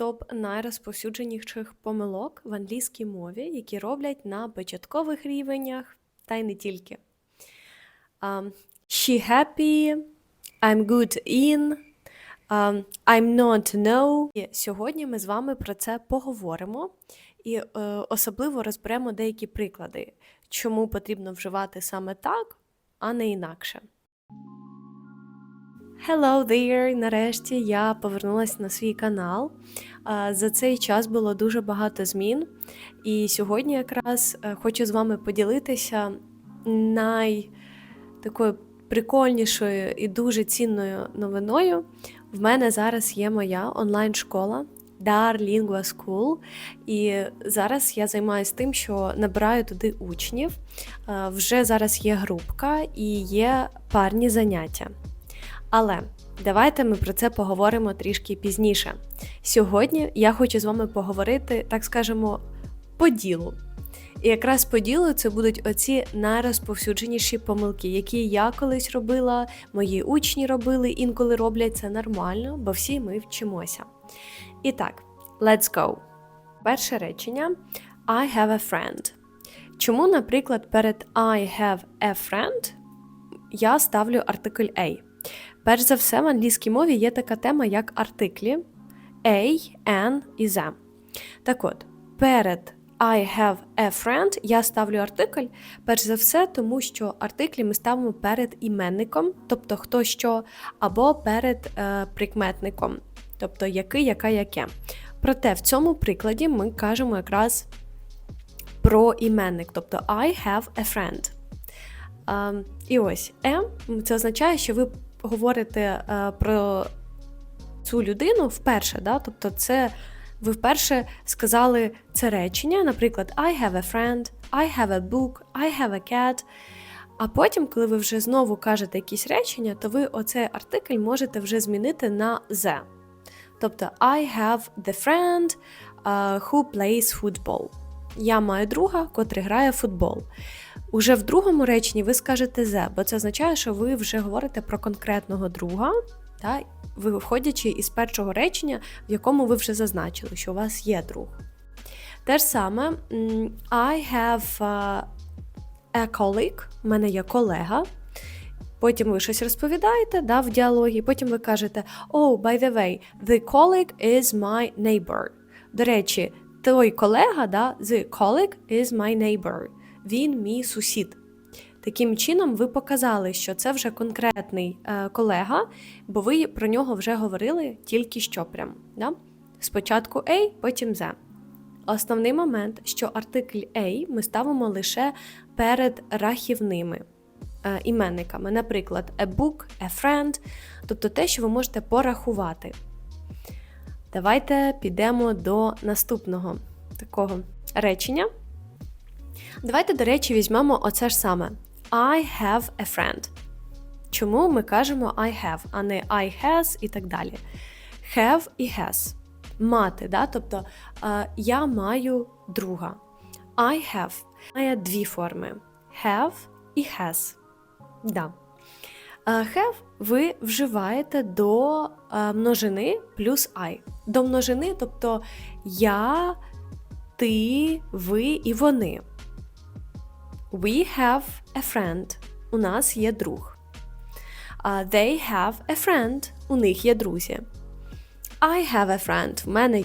топ найрозповсюдженіших помилок в англійській мові, які роблять на початкових рівнях, та й не тільки. Um, she happy, I'm good in, um, I'm not know. І сьогодні ми з вами про це поговоримо і е, особливо розберемо деякі приклади, чому потрібно вживати саме так, а не інакше. Hello there! Нарешті я повернулася на свій канал. За цей час було дуже багато змін, і сьогодні якраз е, хочу з вами поділитися най такою прикольнішою і дуже цінною новиною. В мене зараз є моя онлайн-школа Dar Lingua School, і зараз я займаюся тим, що набираю туди учнів. Вже зараз є групка і є парні заняття. Але давайте ми про це поговоримо трішки пізніше. Сьогодні я хочу з вами поговорити, так скажемо, по ділу. І якраз по ділу це будуть оці найрозповсюдженіші помилки, які я колись робила, мої учні робили, інколи роблять це нормально, бо всі ми вчимося. І так, let's go. Перше речення I have a friend. Чому, наприклад, перед I have a friend я ставлю артикль A? Перш за все, в англійській мові є така тема, як артиклі A, N і the. Так от, перед I have a friend я ставлю артикль, перш за все, тому що артиклі ми ставимо перед іменником, тобто хто що, або перед е, прикметником, тобто який, яка, яке. Проте в цьому прикладі ми кажемо якраз про іменник, тобто I have a friend. Е, і ось M це означає, що ви говорите е, про цю людину вперше, да? тобто це ви вперше сказали це речення, наприклад, I have a friend, I have a book, I have a cat. А потім, коли ви вже знову кажете якісь речення, то ви оцей артикль можете вже змінити на the. Тобто, I have the friend uh, who plays football. Я маю друга, котрий грає в футбол. Уже в другому реченні ви скажете the, бо це означає, що ви вже говорите про конкретного друга, та, виходячи із першого речення, в якому ви вже зазначили, що у вас є друг. Те ж саме, I have a colleague, в мене є колега. Потім ви щось розповідаєте да, в діалогі, потім ви кажете: Oh, by the way, the colleague is my neighbor. До речі, той колега, да, the colleague is my neighbor. Він мій сусід. Таким чином, ви показали, що це вже конкретний е, колега, бо ви про нього вже говорили тільки що прям. Да? Спочатку A, потім Z. Основний момент, що артикль A ми ставимо лише перед рахівними е, іменниками, наприклад, a book, a friend, тобто те, що ви можете порахувати. Давайте підемо до наступного такого речення. Давайте, до речі, візьмемо оце ж саме. I have a friend. Чому ми кажемо I have, а не I has і так далі. Have і has. Мати, да? тобто uh, я маю друга. I have має дві форми: have і has. Да. Have ви вживаєте до uh, множини плюс I. До множини, тобто я, ти, ви і вони. We have a friend. У нас є друг. Uh, they have a friend. У них є друзі. I have a friend. В мене.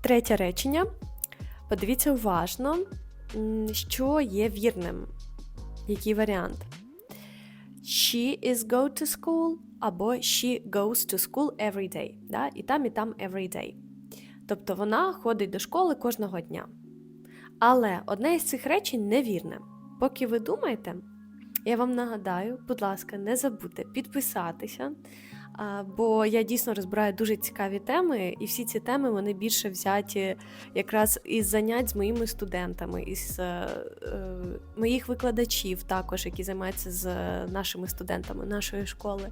Третє речення. Подивіться уважно, що є вірним. Який варіант? She is go to school або she goes to school every day. Да? І там, і там every day. Тобто вона ходить до школи кожного дня. Але одне із цих речень невірне. Поки ви думаєте, я вам нагадаю, будь ласка, не забудьте підписатися, бо я дійсно розбираю дуже цікаві теми, і всі ці теми вони більше взяті якраз із занять з моїми студентами, із е, е, моїх викладачів, також, які займаються з нашими студентами нашої школи.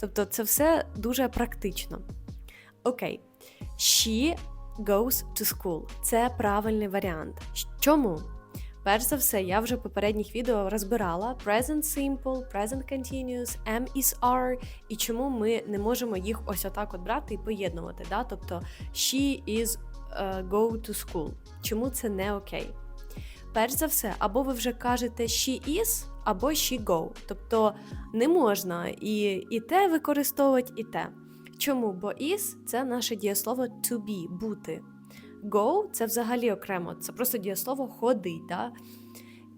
Тобто, це все дуже практично. Окей. She goes to school. Це правильний варіант. Чому? Перш за все, я вже в попередніх відео розбирала present simple, present continuous, are, і чому ми не можемо їх ось отак от брати і поєднувати. Да? Тобто she is uh, go to school. Чому це не окей? Перш за все, або ви вже кажете she is, або she go. Тобто не можна і, і те використовувати, і те. Чому? Бо is це наше дієслово to be, бути. Go це взагалі окремо, це просто дієслово ходить. Да?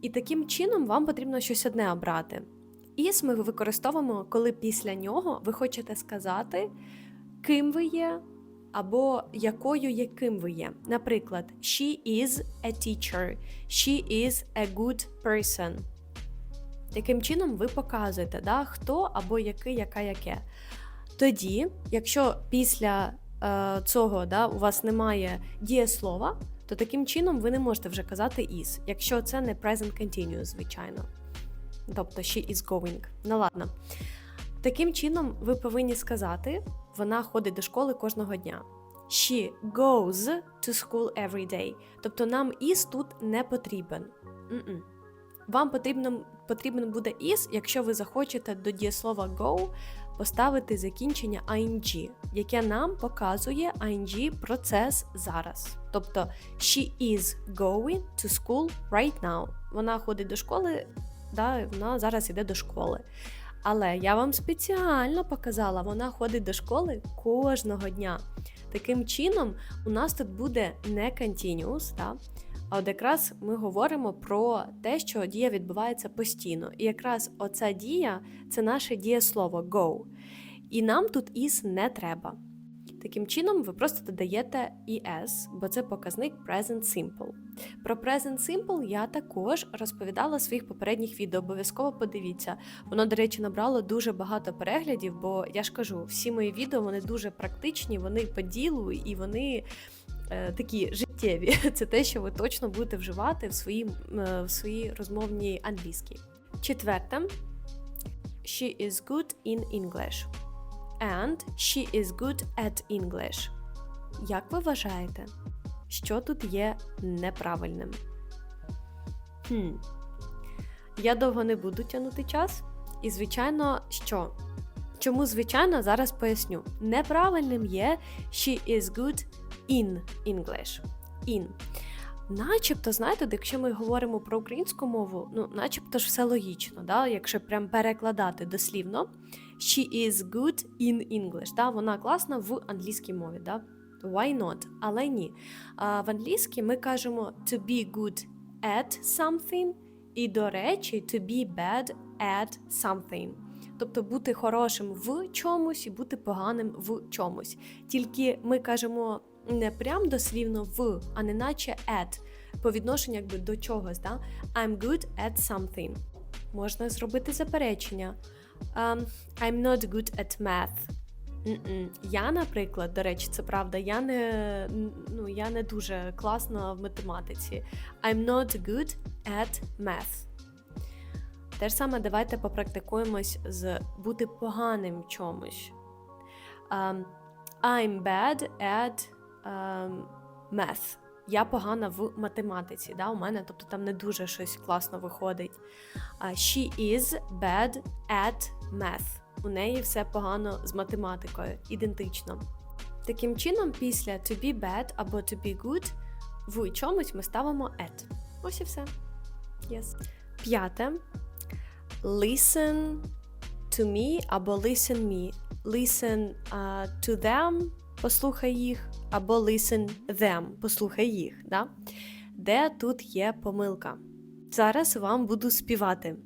І таким чином вам потрібно щось одне обрати. Is ми використовуємо, коли після нього ви хочете сказати, ким ви є, або якою яким ви є. Наприклад, she is a teacher, she is a good person. Таким чином ви показуєте, да, хто або який, яка яке. Тоді, якщо після цього да, у вас немає дієслова, то таким чином ви не можете вже казати is, якщо це не present continuous, звичайно. Тобто she is going. Ну ладно. Таким чином, ви повинні сказати, вона ходить до школи кожного дня. She goes to school every day. Тобто нам is тут не потрібен. М-м. Вам потрібно, потрібен буде is, якщо ви захочете до дієслова go поставити закінчення ing, яке нам показує ing процес зараз. Тобто she is going to school right now. Вона ходить до школи, да, вона зараз йде до школи. Але я вам спеціально показала, вона ходить до школи кожного дня. Таким чином, у нас тут буде не continuous, да? А от якраз ми говоримо про те, що дія відбувається постійно. І якраз оця дія це наше дієслово go. І нам тут is не треба. Таким чином, ви просто додаєте ES, бо це показник Present Simple. Про Present Simple я також розповідала в своїх попередніх відео. Обов'язково подивіться. Воно, до речі, набрало дуже багато переглядів, бо я ж кажу, всі мої відео вони дуже практичні, вони по ділу і вони такі життєві. Це те, що ви точно будете вживати в своїй, е, в своїй розмовній англійській. Четверте, she is good in English. And she is good at English. Як ви вважаєте, що тут є неправильним? Хм. Я довго не буду тягнути час. І, звичайно, що? Чому, звичайно, зараз поясню. Неправильним є she is good in English. In. Начебто, знаєте, якщо ми говоримо про українську мову, ну, начебто ж все логічно, да? якщо прям перекладати дослівно, she is good in English. Да? Вона класна в англійській мові. Да? Why not? Але ні. А, В англійській ми кажемо to be good at something, і, до речі, to be bad at something. Тобто бути хорошим в чомусь і бути поганим в чомусь. Тільки ми кажемо не прям дослівно в, а не наче at, по відношенню якби до чогось. Да? I'm good at something. Можна зробити заперечення. Um, I'm not good at math. Mm-mm. Я, наприклад, до речі, це правда, я не ну, я не дуже класна в математиці. I'm not good at math. Те ж саме, давайте попрактикуємось з бути поганим в чомусь. Um, I'm bad at um, math. Я погана в математиці. Да? У мене, тобто там не дуже щось класно виходить. Uh, she is bad at math. У неї все погано з математикою, ідентично. Таким чином, після to be bad або to be good в чомусь ми ставимо at. Ось і все. Yes. П'яте. Listen to me або listen me. Listen uh, to them, послухай їх, або listen them, послухай їх. Да? Де тут є помилка? Зараз вам буду співати.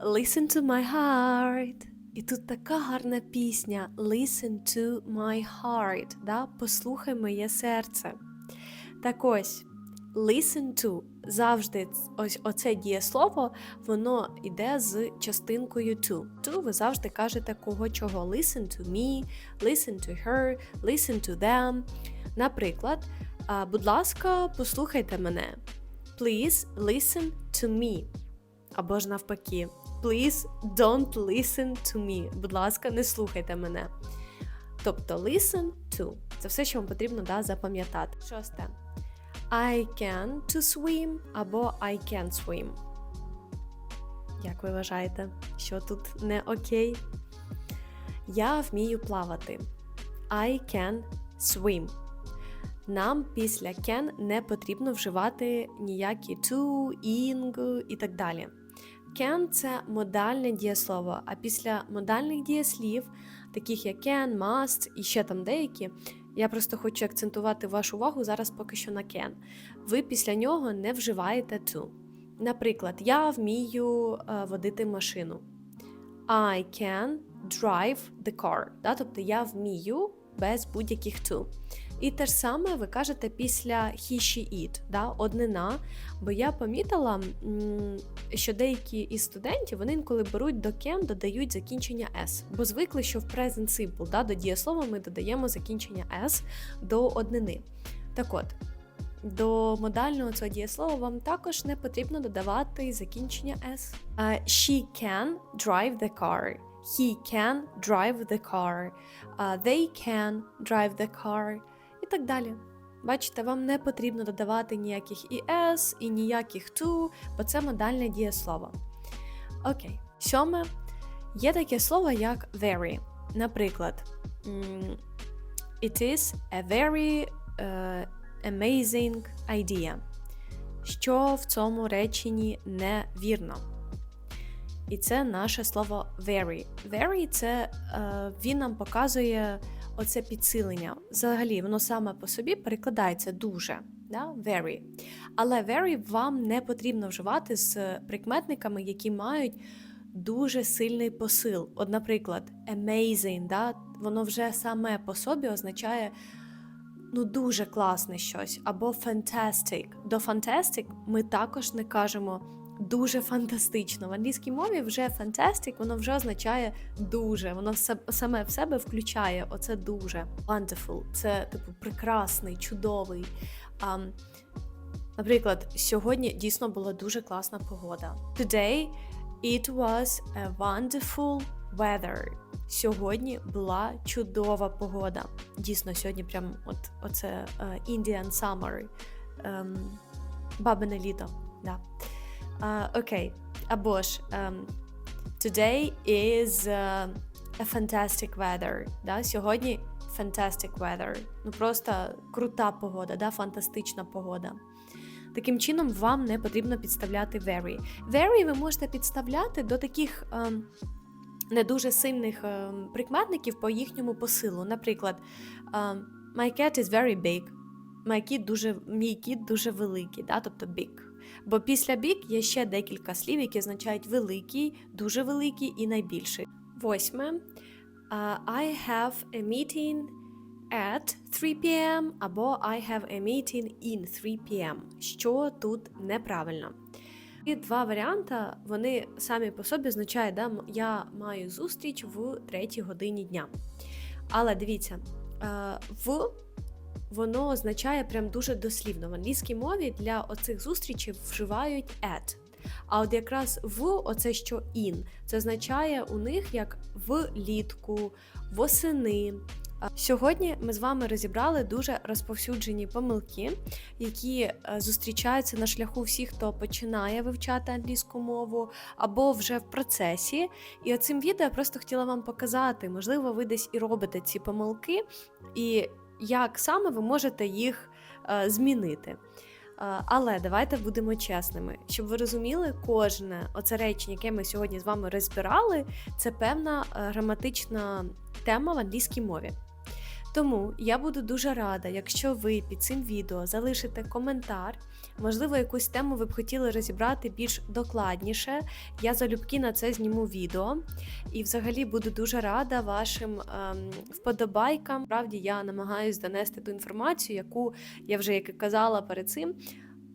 Listen to my heart. І тут така гарна пісня Listen to my heart. Да? Послухай моє серце. Так ось, listen to завжди ось оце дієслово, воно йде з частинкою to. To ви завжди кажете кого чого. Listen to me, listen to her, listen to them. Наприклад, будь ласка, послухайте мене. Please listen to me. Або ж навпаки. Please don't listen to me. Будь ласка, не слухайте мене. Тобто listen to. Це все, що вам потрібно да, запам'ятати. Шосте. I can to swim або I can swim. Як ви вважаєте, що тут не окей? Я вмію плавати. I can swim. Нам після can не потрібно вживати ніякі to, ing і так далі. Can це модальне дієслово, а після модальних дієслів, таких як can, must і ще там деякі, я просто хочу акцентувати вашу увагу зараз поки що на can. Ви після нього не вживаєте to. Наприклад, я вмію е, водити машину. I can drive the car. Да? Тобто я вмію без будь-яких to. І те ж саме ви кажете після he, she, it, да? однина. Бо я помітила, що деякі із студентів вони інколи беруть до can, додають закінчення s. Бо звикли, що в present simple да, до дієслова ми додаємо закінчення s до однини. Так от, до модального цього дієслова вам також не потрібно додавати закінчення s. А, she can drive the car. He can drive the car. А, they can drive the car. І так далі. Бачите, вам не потрібно додавати ніяких і і ніяких to, бо це модальне дієслово. Окей. Сьоме. Є таке слово як very. Наприклад, it is a very е, amazing idea. Що в цьому реченні невірно. І це наше слово very. Very це е, він нам показує оце підсилення. Взагалі, воно саме по собі перекладається дуже. Да? Very. Але very вам не потрібно вживати з прикметниками, які мають дуже сильний посил. От, наприклад, amazing, да? воно вже саме по собі означає ну дуже класне щось. Або fantastic. До fantastic ми також не кажемо дуже фантастично. В англійській мові вже fantastic, воно вже означає дуже. Воно саме в себе включає оце дуже. Wonderful. Це типу прекрасний, чудовий. А, наприклад, сьогодні дійсно була дуже класна погода. Today it was a wonderful weather. Сьогодні була чудова погода. Дійсно, сьогодні прям от оце е, Indian summer. Ем, бабине літо. Да. Окей. Або ж ем, Today is uh, a fantastic weather. Да? Сьогодні fantastic weather. Ну просто крута погода, да? фантастична погода. Таким чином, вам не потрібно підставляти very. Very ви можете підставляти до таких ем, не дуже сильних ем, прикметників по їхньому посилу. Наприклад, ем, My cat is very big. My kid дуже, мій кіт дуже великий, да? тобто big. Бо після big є ще декілька слів, які означають великий, дуже великий і найбільший. Восьме. Uh, I have a meeting at 3 p.m. або I have a meeting in 3 p.m. Що тут неправильно. І два варіанти, вони самі по собі означають, да, я маю зустріч в 3 годині дня. Але дивіться, в воно означає прям дуже дослівно. В англійській мові для оцих зустрічей вживають at. А от якраз в оце що in, це означає у них як влітку, восени. Сьогодні ми з вами розібрали дуже розповсюджені помилки, які е, зустрічаються на шляху всіх, хто починає вивчати англійську мову або вже в процесі. І оцим відео я просто хотіла вам показати, можливо, ви десь і робите ці помилки, і як саме ви можете їх е, змінити. Е, Але давайте будемо чесними, щоб ви розуміли, кожне оце речення, яке ми сьогодні з вами розбирали, це певна е, граматична тема в англійській мові. Тому я буду дуже рада, якщо ви під цим відео залишите коментар, можливо, якусь тему ви б хотіли розібрати більш докладніше. Я залюбки на це зніму відео. І взагалі буду дуже рада вашим ем, вподобайкам. Правді я намагаюся донести ту інформацію, яку я вже як і казала перед цим.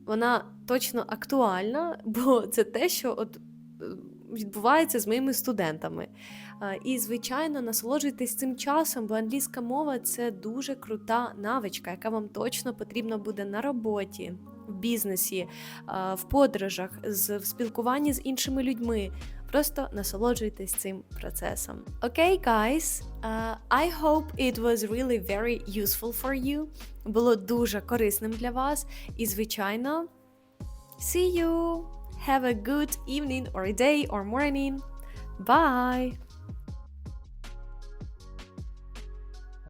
Вона точно актуальна, бо це те, що от. е, Відбувається з моїми студентами. І, звичайно, насолоджуйтесь цим часом, бо англійська мова це дуже крута навичка, яка вам точно потрібна буде на роботі, в бізнесі, в подорожах, в спілкуванні з іншими людьми. Просто насолоджуйтесь цим процесом. Окей, okay, guys, uh, I hope it was really very useful for you. Було дуже корисним для вас. І, звичайно, see you! Have a good evening or day or morning. Bye!